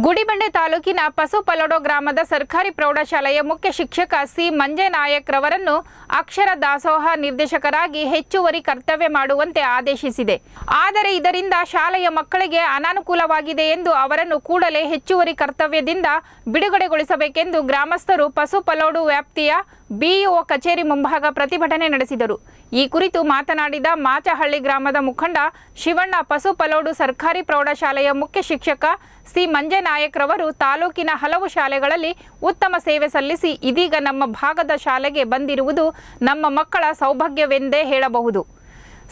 ಗುಡಿಬಂಡೆ ತಾಲೂಕಿನ ಪಸುಪಲೋಡು ಗ್ರಾಮದ ಸರ್ಕಾರಿ ಪ್ರೌಢಶಾಲೆಯ ಮುಖ್ಯ ಶಿಕ್ಷಕ ಸಿ. ಮಂಜನಾಯಕ್ ರವರನ್ನು ಅಕ್ಷರ ದಾಸೋಹ ನಿರ್ದೇಶಕರಾಗಿ ಹೆಚ್ಚುವರಿ ಕರ್ತವ್ಯ ಮಾಡುವಂತೆ ಆದೇಶಿಸಿದೆ. ಆದರೆ ಇದರಿಂದ ಶಾಲೆಯ ಮಕ್ಕಳಿಗೆ ಅನಾನುಕೂಲವಾಗಿದೆ ಎಂದು ಅವರನ್ನು ಕೂಡಲೇ ಹೆಚ್ಚುವರಿ ಕರ್ತವ್ಯದಿಂದ ಬಿಡುಗಡೆಗೊಳಿಸಬೇಕೆಂದು ಗ್ರಾಮಸ್ಥರು ಪಸುಪಲೋಡು ವ್ಯಾಪ್ತಿಯ ಬಿಇಒ ಕಚೇರಿ ಮುಂಭಾಗ ಪ್ರತಿಭಟನೆ ನಡೆಸಿದರು. ಈ ಕುರಿತು ಮಾತನಾಡಿದ ಮಾಚಹಳ್ಳಿ ಗ್ರಾಮದ ಮುಖಂಡ ಶಿವಣ್ಣ, ಪಸುಪಲೋಡು ಸರ್ಕಾರಿ ಪ್ರೌಢಶಾಲೆಯ ಮುಖ್ಯ ಶಿಕ್ಷಕ ಸಿ. ಮಂಜನಾಯಕ್ ರವರು ತಾಲೂಕಿನ ಹಲವು ಶಾಲೆಗಳಲ್ಲಿ ಉತ್ತಮ ಸೇವೆ ಸಲ್ಲಿಸಿ ಇದೀಗ ನಮ್ಮ ಭಾಗದ ಶಾಲೆಗೆ ಬಂದಿರುವುದು ನಮ್ಮ ಮಕ್ಕಳ ಸೌಭಾಗ್ಯವೆಂದೇ ಹೇಳಬಹುದು.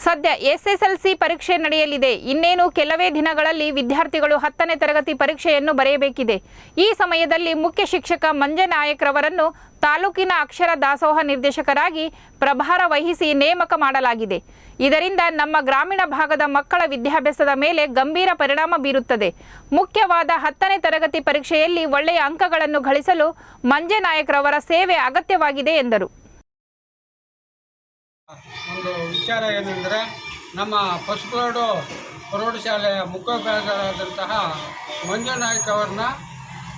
ಸದ್ಯ ಎಸ್ಎಸ್ಎಲ್ಸಿ ಪರೀಕ್ಷೆ ನಡೆಯಲಿದೆ. ಇನ್ನೇನು ಕೆಲವೇ ದಿನಗಳಲ್ಲಿ ವಿದ್ಯಾರ್ಥಿಗಳು ಹತ್ತನೇ ತರಗತಿ ಪರೀಕ್ಷೆಯನ್ನು ಬರೆಯಬೇಕಿದೆ. ಈ ಸಮಯದಲ್ಲಿ ಮುಖ್ಯ ಶಿಕ್ಷಕ ಮಂಜನಾಯಕ್ ರವರನ್ನು ತಾಲೂಕಿನ ಅಕ್ಷರ ದಾಸೋಹ ನಿರ್ದೇಶಕರಾಗಿ ಪ್ರಭಾರ ವಹಿಸಿ ನೇಮಕ ಮಾಡಲಾಗಿದೆ. ಇದರಿಂದ ನಮ್ಮ ಗ್ರಾಮೀಣ ಭಾಗದ ಮಕ್ಕಳ ವಿದ್ಯಾಭ್ಯಾಸದ ಮೇಲೆ ಗಂಭೀರ ಪರಿಣಾಮ ಬೀರುತ್ತದೆ. ಮುಖ್ಯವಾದ ಹತ್ತನೇ ತರಗತಿ ಪರೀಕ್ಷೆಯಲ್ಲಿ ಒಳ್ಳೆಯ ಅಂಕಗಳನ್ನು ಗಳಿಸಲು ಮಂಜನಾಯಕ್ ರವರ ಸೇವೆ ಅಗತ್ಯವಾಗಿದೆ ಎಂದರು. ಒಂದು ವಿಚಾರ ಏನೆಂದರೆ, ನಮ್ಮ ಪಸುಪೋಡು ಪ್ರೌಢಶಾಲೆಯ ಮುಖ್ಯೋಪಾಧ್ಯಾಯರಾದಂತಹ ಮಂಜುನಾಯ್ಕ ಅವ್ರನ್ನ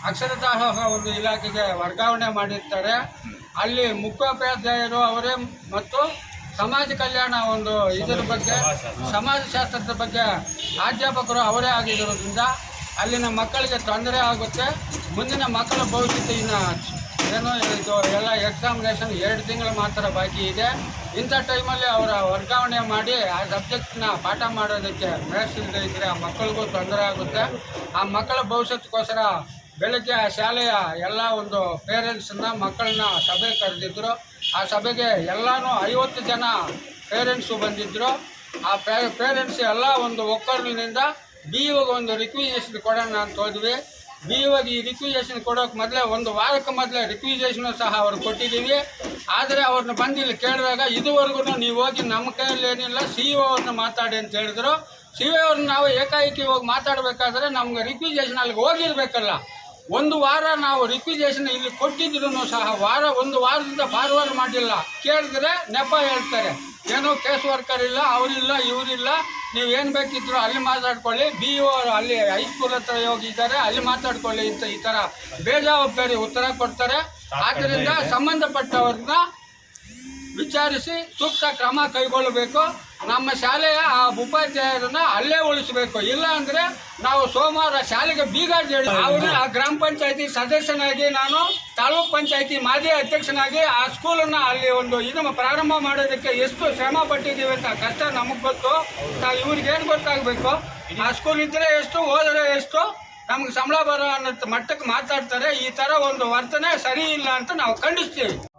ಅಕ್ಷರದಾಸೋಹ ಒಂದು ಇಲಾಖೆಗೆ ವರ್ಗಾವಣೆ ಮಾಡಿರ್ತಾರೆ. ಅಲ್ಲಿ ಮುಖ್ಯೋಪಾಧ್ಯಾಯರು ಅವರೇ ಮತ್ತು ಸಮಾಜ ಕಲ್ಯಾಣ ಒಂದು ಇದರ ಬಗ್ಗೆ, ಸಮಾಜಶಾಸ್ತ್ರದ ಬಗ್ಗೆ ಅಧ್ಯಾಪಕರು ಅವರೇ ಆಗಿರೋದ್ರಿಂದ ಅಲ್ಲಿನ ಮಕ್ಕಳಿಗೆ ತೊಂದರೆ ಆಗುತ್ತೆ. ಮುಂದಿನ ಮಕ್ಕಳ ಭವಿಷ್ಯತೆಯನ್ನು ಏನೋ ಇದು ಎಲ್ಲ ಎಕ್ಸಾಮಿನೇಷನ್ ಎರಡು ತಿಂಗಳು ಮಾತ್ರ ಬಾಕಿ ಇದೆ. ಇಂಥ ಟೈಮಲ್ಲಿ ಅವರ ವರ್ಗಾವಣೆ ಮಾಡಿ ಆ ಸಬ್ಜೆಕ್ಟ್ನ ಪಾಠ ಮಾಡೋದಕ್ಕೆ ಮೇಷ್ಟ್ರಿಲ್ದೆ ಇದ್ದರೆ ಆ ಮಕ್ಕಳಿಗೂ ತೊಂದರೆ ಆಗುತ್ತೆ. ಆ ಮಕ್ಕಳ ಭವಿಷ್ಯಕ್ಕೋಸ್ಕರ ಬೆಳಗ್ಗೆ ಆ ಶಾಲೆಯ ಎಲ್ಲ ಒಂದು ಪೇರೆಂಟ್ಸನ್ನ ಮಕ್ಕಳನ್ನ ಸಭೆ ಕರೆದಿದ್ದರು ಆ ಸಭೆಗೆ ಎಲ್ಲನೂ ಐವತ್ತು ಜನ ಪೇರೆಂಟ್ಸು ಬಂದಿದ್ದರು ಆ ಪೇರೆಂಟ್ಸ್ ಎಲ್ಲ ಒಂದು ಒಕ್ಕಲಿನಿಂದ ಬಿ ಒಂದು ರಿಕ್ವಿಜೇಷನ್ ಕೊಡೋಣ ಅಂತ ಹೋದ್ವಿ. ಬಿ ಈ ರಿಕ್ವಿಜೇಷನ್ ಕೊಡೋಕೆ ಮೊದಲೇ ಒಂದು ವಾರಕ್ಕೆ ಮೊದಲೇ ರಿಕ್ವಿಜೇಷನ್ ಸಹ ಅವ್ರು ಕೊಟ್ಟಿದ್ದೀವಿ. ಆದರೆ ಅವ್ರನ್ನ ಬಂದು ಕೇಳಿದಾಗ ಇದುವರೆಗೂ ನೀವು ಹೋಗಿ ನಮ್ಮ ಕೈಯಲ್ಲಿ ಏನಿಲ್ಲ ಸಿ ಇ ಅವ್ರನ್ನ ಮಾತಾಡಿ ಅಂತ ಹೇಳಿದ್ರು. ಸಿ ಇ ಅವ್ರನ್ನ ನಾವು ಏಕಾಏಕಿ ಹೋಗಿ ಮಾತಾಡಬೇಕಾದ್ರೆ ನಮ್ಗೆ ರಿಕ್ವಿಜೇಷನ್ ಅಲ್ಲಿಗೆ ಹೋಗಿರ್ಬೇಕಲ್ಲ. ಒಂದು ವಾರ ನಾವು ರಿಕ್ವಿಜೇಷನ್ ಇಲ್ಲಿ ಕೊಟ್ಟಿದ್ರು ಸಹ ವಾರ, ಒಂದು ವಾರದಿಂದ ಫಾರ್ವರ್ಡ್ ಮಾಡಿಲ್ಲ. ಕೇಳಿದ್ರೆ ನೆಪ ಹೇಳ್ತಾರೆ. ಏನೋ ಕೇಸ್ ವರ್ಕರ್ ಇಲ್ಲ ಅವರಿಲ್ಲ ಇವರಿಲ್ಲ. ನೀವು ಏನು ಬೇಕಿದ್ರು ಅಲ್ಲಿ ಮಾತಾಡ್ಕೊಳ್ಳಿ. ಬಿ ಒ ಅಲ್ಲಿ ಹೈಸ್ಕೂಲ್ ಹತ್ರ ಹೋಗಿದ್ದಾರೆ ಅಲ್ಲಿ ಮಾತಾಡ್ಕೊಳ್ಳಿ ಅಂತ ಈ ಥರ ಬೇಜವಾಬ್ದಾರಿ ಉತ್ತರ ಕೊಡ್ತಾರೆ. ಆದ್ದರಿಂದ ಸಂಬಂಧಪಟ್ಟವ್ರನ್ನ ವಿಚಾರಿಸಿ ಸೂಕ್ತ ಕ್ರಮ ಕೈಗೊಳ್ಳಬೇಕು. ನಮ್ಮ ಶಾಲೆಯ ಆ ಉಪಾಧ್ಯಾಯರನ್ನ ಅಲ್ಲೇ ಉಳಿಸಬೇಕು. ಇಲ್ಲ ಅಂದ್ರೆ ನಾವು ಸೋಮವಾರ ಶಾಲೆಗೆ ಬೀಗ ಹೇಳಿ ಅವರು ಆ ಗ್ರಾಮ ಪಂಚಾಯತಿ ಸದಸ್ಯನಾಗಿ ನಾನು, ತಾಲೂಕ್ ಪಂಚಾಯತಿ ಮಾಜಿ ಅಧ್ಯಕ್ಷನಾಗಿ ಆ ಸ್ಕೂಲನ್ನ ಅಲ್ಲಿ ಒಂದು ಇದು ಪ್ರಾರಂಭ ಮಾಡೋದಕ್ಕೆ ಎಷ್ಟು ಶ್ರಮ ಪಟ್ಟಿದ್ದೀವಿ ಅಂತ ಕಷ್ಟ ನಮಗೆ ಗೊತ್ತು. ತಾ- ಇವ್ರಿಗೆ ಏನು ಗೊತ್ತಾಗಬೇಕು? ಆ ಸ್ಕೂಲ್ ಇದ್ರೆ ಎಷ್ಟು ಹೋದರೆ ಎಷ್ಟು, ನಮ್ಗೆ ಸಂಬಳ ಬರೋ ಅನ್ನೋ ಮಟ್ಟಕ್ಕೆ ಮಾತಾಡ್ತಾರೆ. ಈ ತರ ಒಂದು ವರ್ತನೆ ಸರಿ ಇಲ್ಲ ಅಂತ ನಾವು ಖಂಡಿಸ್ತೀವಿ.